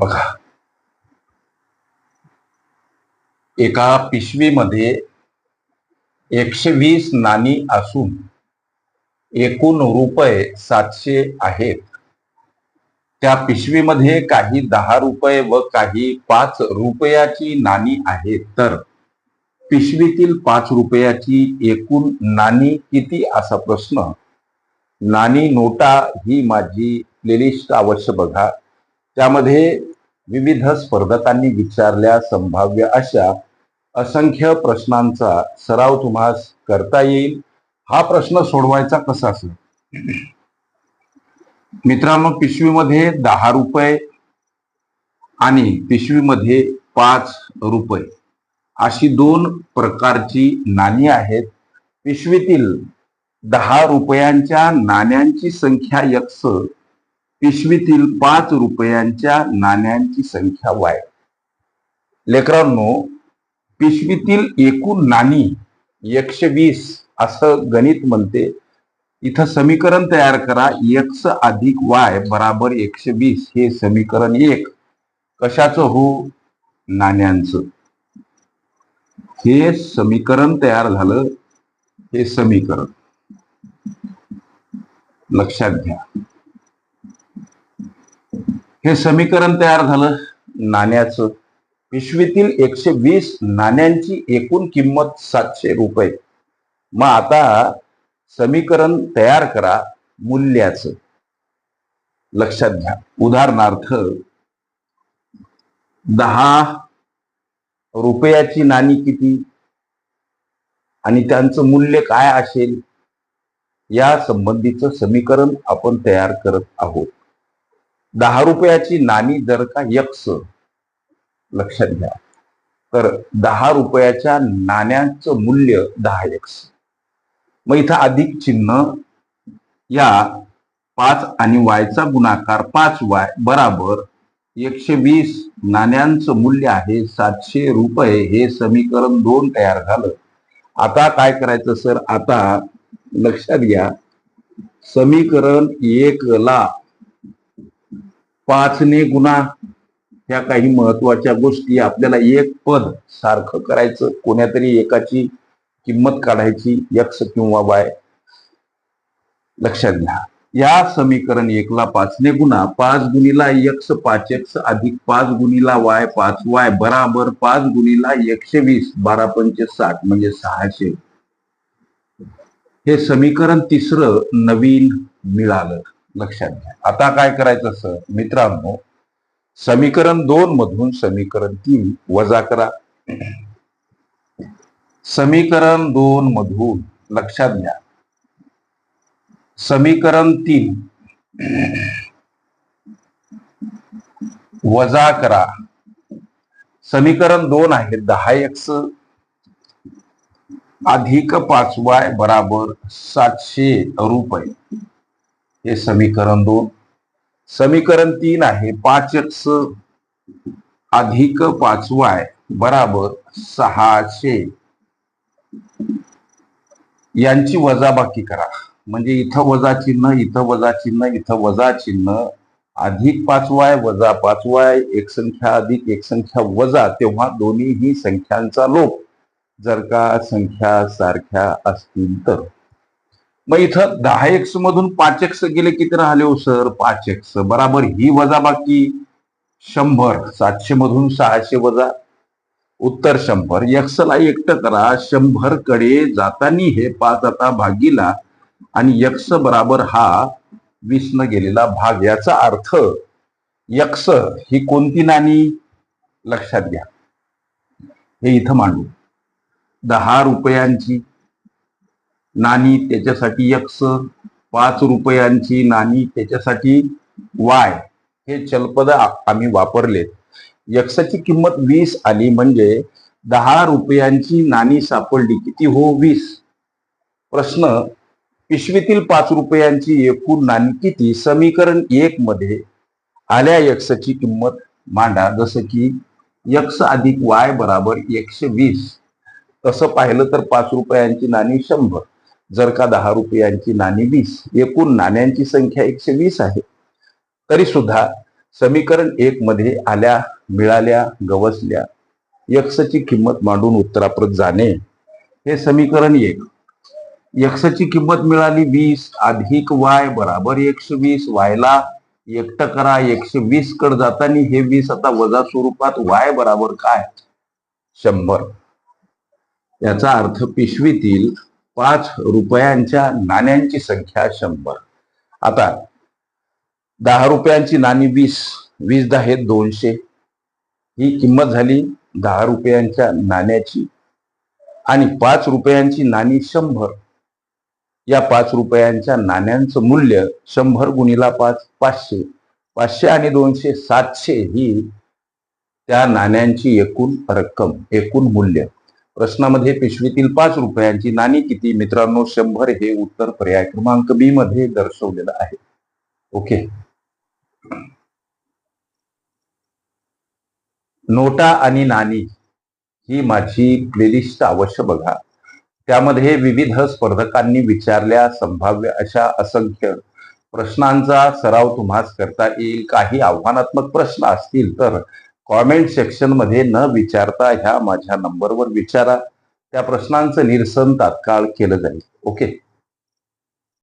बघा. एका पिशवीमध्ये एकशे वीस नाणी असून एकूण रुपये सातशे आहेत. त्या पिशवीमध्ये काही दहा रुपये व काही पाच रुपयाची नाणी आहेत. तर पिशवीतील पाच रुपयाची एकूण नाणी किती? असा प्रश्न. नाणी नोटा ही माझी प्लेलिस्ट अवश्य बघा. त्यामध्ये विविध स्पर्धकांनी विचारल्या संभाव्य अशा असंख्य प्रश्नांचा सराव तुम्हास करता येईल? हा प्रश्न सोडवायचा कसा असेल मित्रांनो पिशवीमध्ये दहा रुपये आणि पिशवीमध्ये पाच रुपये अशी दोन प्रकारची नाणी आहेत. पिशवीतील दहा रुपयांच्या नाण्यांची संख्या यक्स पिशवीतील पाच रुपयांच्या नाण्यांची संख्या वाय. लेकरांनो पिशवीतील एकूण नाणी एकशे वीस असं गणित म्हणते. इथं समीकरण तयार करा. एक्स अधिक वाय बराबर एकशे वीस. हे समीकरण एक. कशाचं हो? नाण्यांचं. हे समीकरण तयार झालं. हे समीकरण. लक्षात घ्या. हे समीकरण तयार झालं. नाण्याचं. पिशवीतील एकशे वीस नाण्यांची एकूण किंमत सातशे रुपये. मग आता समीकरण तयार करा मूल्याचं. लक्षात घ्या. उदाहरणार्थ दहा रुपयाची नाणी किती? आणि त्यांचं मूल्य काय असेल? या संबंधीचं समीकरण आपण तयार करत आहोत. दहा रुपयाची नाणी जर का यक्स लक्षात घ्या. तर दहा रुपयाच्या नाण्याचं मूल्य दहा एक्स मग इथं अधिक चिन्ह या पाच आणि वायचा गुणाकार पाच वाय बराबर एकशे वीस नाण्यांचं मूल्य आहे सातशे रुपये. हे समीकरण दोन तयार झालं. आता काय करायचं सर? आता लक्षात घ्या. समीकरण एक ला पाचने गुणा ह्या काही महत्त्वाच्या गोष्टी आपल्याला एक पद सारखं करायचं कोण्यातरी एकाची किंमत काढायची यक्ष किंवा वाय. लक्षात घ्या. या समीकरण एकला पाचने गुणा पाच गुणीला यक्ष पाच एक्स अधिक पाच गुणीला वाय पाच वाय बराबर पाच गुणीला एकशे वीस बारा पंचे साठ म्हणजे सहाशे. हे समीकरण तिसरं नवीन मिळालं. लक्षात घ्या. आता काय करायचं सर मित्रांनो समीकरण दोन मधून समीकरण तीन वजा करा. समीकरण दोन मधून लक्षात घ्या. समीकरण तीन वजा करा. समीकरण दोन आहे दहा एक्स अधिक पाच वाय बराबर सातशे रुपये. हे समीकरण दोन. समीकरण तीन आहे पाच एक्स अधिक पाच वाय बराबर सहाशे. यांची वजाबाकी करा. म्हणजे इथं वजा चिन्ह इथं वजा चिन्ह इथं वजा चिन्ह. अधिक पाच वाय वजा पाच वाय एक संख्या अधिक एक संख्या वजा तेव्हा दोन्हीही संख्यांचा लोप. जर का संख्या सारख्या असतील तर. मग इथं दहा एक्स मधून पाच एक्स गेले किती राहिले हो सर? पाच एक्स बराबर. ही वजाबाकी शंभर. सातशे मधून सहाशे वजा उत्तर शंभर. यक्सला एकटं करा शंभरकडे जातानी हे पाच आता भागीला आणि यक्स बराबर हा वीस न गेलेला भाग. याचा अर्थ यक्स ही कोणती नाणी? लक्षात घ्या. हे इथं मांडू. दहा रुपयांची नाणी त्याच्यासाठी यक्ष पाच रुपयांची नाणी त्याच्यासाठी वाय हे चलपद आम्ही वापरले यक्षाची किंमत वीस आली म्हणजे दहा रुपयांची नाणी सापडली. किती हो? वीस. प्रश्न पिशवीतील पाच रुपयांची एकूण नाणी किती? समीकरण एक मध्ये आल्या यक्षाची किंमत मांडा. जसं की यक्ष अधिक वाय बराबर एकशे वीस. तसं पाहिलं तर पाच रुपयांची नाणी शंभर. जर का दहा रुपयांची नाणी वीस एकूण नाण्यांची संख्या एकशे वीस आहे तरी सुद्धा समीकरण एक मध्ये आल्या मिळाल्या गवसल्या यक्षची किंमत मांडून उत्तराप्रत जाणे हे समीकरण एक. यक्षची किंमत मिळाली वीस अधिक वाय बराबर एकशे वीस वायला एकटं करा एकशे वीस कड जाताना हे वीस आता वजा स्वरूपात वाय बराबर काय? शंभर. याचा अर्थ पिशवीतील पाच रुपयांच्या नाण्यांची संख्या शंभर. आता दहा रुपयांची नाणी वीस वीस दहा हे दोनशे. ही किंमत झाली दहा रुपयांच्या नाण्याची आणि पाच रुपयांची नाणी शंभर. या पाच रुपयांच्या नाण्यांचं मूल्य शंभर गुणिला पाच पाचशे. पाचशे आणि दोनशे सातशे ही त्या नाण्यांची एकूण रक्कम एकूण मूल्य. प्रश्नामध्ये पिशवीतील पाच रुपयांची नाणी किती? मित्रांनो शंभर हे उत्तर पर्याय क्रमांक बी मध्ये दर्शवलेलं आहे. ओके. नोटा आणि नाणी ही माझी प्लेलिस्ट अवश्य बघा. त्यामध्ये विविध स्पर्धकांनी विचारल्या संभाव्य अशा असंख्य प्रश्नांचा सराव तुम्हास करता येईल. काही आव्हानात्मक प्रश्न असतील तर कॉमेंट सेक्शनमध्ये न विचारता ह्या माझ्या नंबरवर विचारा. त्या प्रश्नांचं निरसन तात्काळ केलं जाईल. ओके?